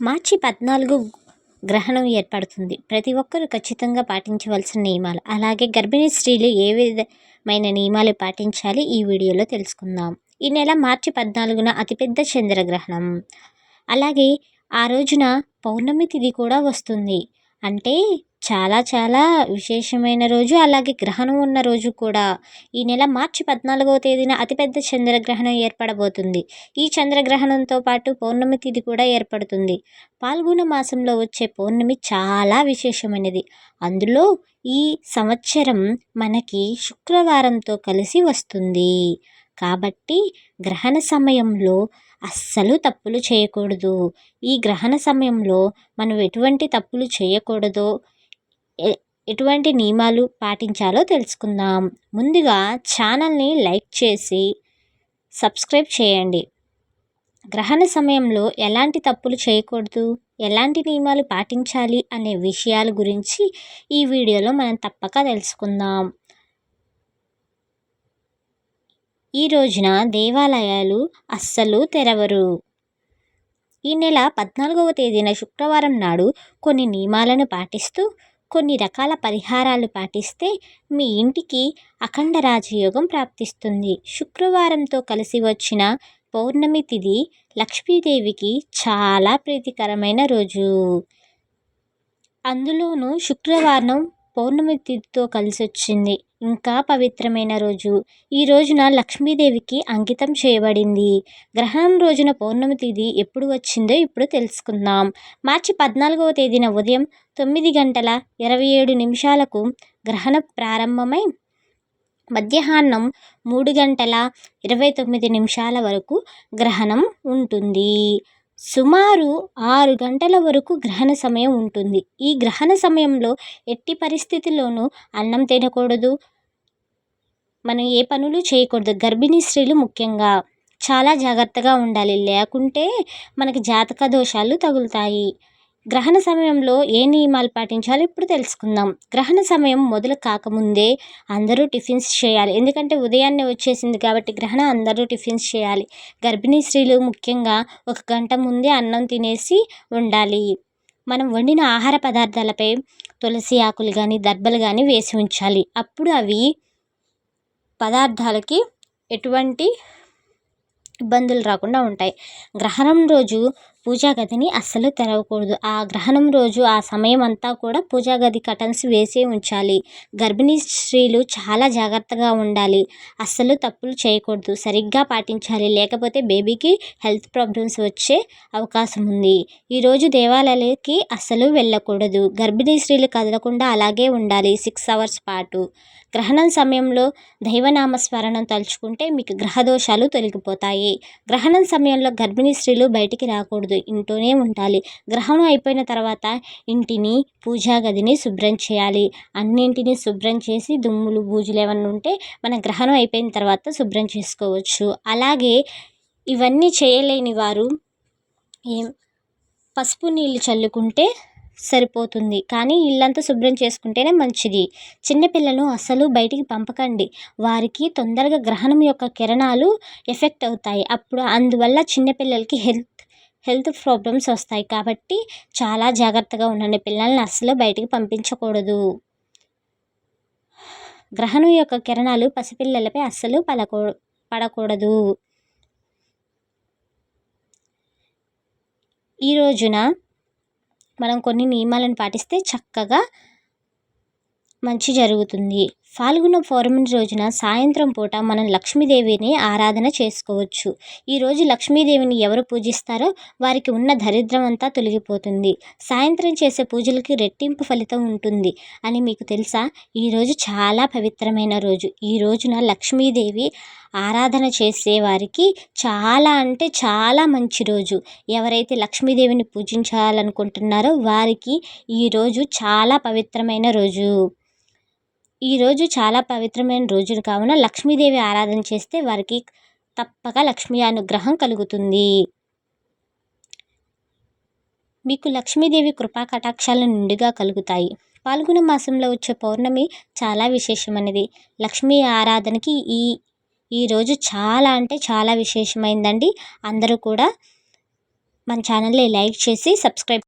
మార్చి పద్నాలుగు గ్రహణం ఏర్పడుతుంది. ప్రతి ఒక్కరూ ఖచ్చితంగా పాటించవలసిన నియమాలు. అలాగే గర్భిణీ స్త్రీలు ఏ విధమైన నియమాలు పాటించాలి ఈ వీడియోలో తెలుసుకుందాం. ఈ నెల మార్చి పద్నాలుగున అతిపెద్ద చంద్రగ్రహణం. అలాగే ఆ రోజున పౌర్ణమి తిథి కూడా వస్తుంది. అంటే చాలా చాలా విశేషమైన రోజు. అలాగే గ్రహణం ఉన్న రోజు కూడా ఈ నెల మార్చి పద్నాలుగవ తేదీన అతిపెద్ద చంద్రగ్రహణం ఏర్పడబోతుంది. ఈ చంద్రగ్రహణంతో పాటు పౌర్ణమి తిథి కూడా ఏర్పడుతుంది. పాల్గొన మాసంలో వచ్చే పౌర్ణమి చాలా విశేషమైనది. అందులో ఈ సంవత్సరం మనకి శుక్రవారంతో కలిసి వస్తుంది. కాబట్టి గ్రహణ సమయంలో అస్సలు తప్పులు చేయకూడదు. ఈ గ్రహణ సమయంలో మనం ఎటువంటి తప్పులు చేయకూడదో ఎటువంటి నియమాలు పాటించాలో తెలుసుకుందాం. ముందుగా ఛానల్ని లైక్ చేసి సబ్స్క్రైబ్ చేయండి. గ్రహణ సమయంలో ఎలాంటి తప్పులు చేయకూడదు ఎలాంటి నియమాలు పాటించాలి అనే విషయాల గురించి ఈ వీడియోలో మనం తప్పక తెలుసుకుందాం. ఈ రోజున దేవాలయాలు అస్సలు తెరవరు. ఈ నెల పద్నాలుగవ తేదీన శుక్రవారం నాడు కొన్ని నియమాలను పాటిస్తూ కొన్ని రకాల పరిహారాలు పాటిస్తే మీ ఇంటికి అఖండ రాజయోగం ప్రాప్తిస్తుంది. శుక్రవారంతో కలిసి వచ్చిన పౌర్ణమి తిథి లక్ష్మీదేవికి చాలా ప్రీతికరమైన రోజు. అందులోనూ శుక్రవారం పౌర్ణమి తిథితో కలిసి వచ్చింది ఇంకా పవిత్రమైన రోజు. ఈ రోజున లక్ష్మీదేవికి అంకితం చేయబడింది. గ్రహణం రోజున పౌర్ణమి తిథి ఎప్పుడు వచ్చిందో ఇప్పుడు తెలుసుకుందాం. మార్చి పద్నాలుగవ తేదీన ఉదయం తొమ్మిది గంటల ఇరవై ఏడు నిమిషాలకు గ్రహణం ప్రారంభమై మధ్యాహ్నం మూడు గంటల ఇరవై తొమ్మిది నిమిషాల వరకు గ్రహణం ఉంటుంది. సుమారు ఆరు గంటల వరకు గ్రహణ సమయం ఉంటుంది. ఈ గ్రహణ సమయంలో ఎట్టి పరిస్థితుల్లోనూ అన్నం తినకూడదు. మనం ఏ పనులు చేయకూడదు. గర్భిణీ స్త్రీలు ముఖ్యంగా చాలా జాగ్రత్తగా ఉండాలి. లేకుంటే మనకి జాతక దోషాలు తగులుతాయి. గ్రహణ సమయంలో ఏ నియమాలు పాటించాలో ఇప్పుడు తెలుసుకుందాం. గ్రహణ సమయం మొదలు కాకముందే అందరూ టిఫిన్స్ చేయాలి. ఎందుకంటే ఉదయాన్నే వచ్చేసింది కాబట్టి గ్రహణం అందరూ టిఫిన్స్ చేయాలి. గర్భిణీ స్త్రీలు ముఖ్యంగా ఒక గంట ముందే అన్నం తినేసి ఉండాలి. మనం వండిన ఆహార పదార్థాలపై తులసి ఆకులు కానీ దర్బలు కానీ వేసి ఉంచాలి. అప్పుడు అవి పదార్థాలకి ఎటువంటి ఇబ్బందులు రాకుండా ఉంటాయి. గ్రహణం రోజు పూజా గదిని అస్సలు తెరవకూడదు. ఆ గ్రహణం రోజు ఆ సమయం అంతా కూడా పూజా గది కటన్స్ వేసే ఉంచాలి. గర్భిణీ స్త్రీలు చాలా జాగ్రత్తగా ఉండాలి. అస్సలు తప్పులు చేయకూడదు. సరిగ్గా పాటించాలి. లేకపోతే బేబీకి హెల్త్ ప్రాబ్లమ్స్ వచ్చే అవకాశం ఉంది. ఈరోజు దేవాలయాలకి అస్సలు వెళ్ళకూడదు. గర్భిణీ స్త్రీలు కదలకుండా అలాగే ఉండాలి సిక్స్ అవర్స్ పాటు. గ్రహణం సమయంలో దైవనామస్మరణం తలుచుకుంటే మీకు గ్రహదోషాలు తొలగిపోతాయి. గ్రహణం సమయంలో గర్భిణీ స్త్రీలు బయటికి రాకూడదు. ఇంట్లోనే ఉండాలి. గ్రహణం అయిపోయిన తర్వాత ఇంటిని పూజా గదిని శుభ్రం చేయాలి. అన్నింటిని శుభ్రం చేసి దుమ్ములు బూజులు ఏమన్నా ఉంటే మన గ్రహణం అయిపోయిన తర్వాత శుభ్రం చేసుకోవచ్చు. అలాగే ఇవన్నీ చేయలేని వారు ఏం పసుపు నీళ్ళు చల్లుకుంటే సరిపోతుంది. కానీ ఇల్లంతా శుభ్రం చేసుకుంటేనే మంచిది. చిన్నపిల్లలను అస్సలు బయటికి పంపకండి. వారికి తొందరగా గ్రహణం యొక్క కిరణాలు ఎఫెక్ట్ అవుతాయి. అప్పుడు అందువల్ల చిన్నపిల్లలకి హెల్త్ హెల్త్ ప్రాబ్లమ్స్ వస్తాయి కాబట్టి చాలా జాగ్రత్తగా ఉండండి. పిల్లల్ని అస్సలు బయటికి పంపించకూడదు. గ్రహణం యొక్క కిరణాలు పసిపిల్లలపై అస్సలు పడకూ పడకూడదు. ఈ రోజున మనం కొన్ని నియమాలను పాటిస్తే చక్కగా మంచి జరుగుతుంది. ఫాల్గుణ పౌర్ణమి రోజున సాయంత్రం పూట మనం లక్ష్మీదేవిని ఆరాధన చేసుకోవచ్చు. ఈరోజు లక్ష్మీదేవిని ఎవరు పూజిస్తారో వారికి ఉన్న దరిద్రం అంతా తొలగిపోతుంది. సాయంత్రం చేసే పూజలకి రెట్టింపు ఫలితం ఉంటుంది అని మీకు తెలుసా? ఈరోజు చాలా పవిత్రమైన రోజు. ఈ రోజున లక్ష్మీదేవి ఆరాధన చేసే వారికి చాలా అంటే చాలా మంచి రోజు. ఎవరైతే లక్ష్మీదేవిని పూజించాలనుకుంటున్నారో వారికి ఈరోజు చాలా పవిత్రమైన రోజు. ఈరోజు చాలా పవిత్రమైన రోజులు కావున లక్ష్మీదేవి ఆరాధన చేస్తే వారికి తప్పక లక్ష్మీ అనుగ్రహం కలుగుతుంది. మీకు లక్ష్మీదేవి కృపా కటాక్షాలు నిండుగా కలుగుతాయి. పాల్గొన మాసంలో వచ్చే పౌర్ణమి చాలా విశేషమైనది. లక్ష్మీ ఆరాధనకి ఈ ఈరోజు చాలా అంటే చాలా విశేషమైందండి. అందరూ కూడా మన ఛానల్ని లైక్ చేసి సబ్స్క్రైబ్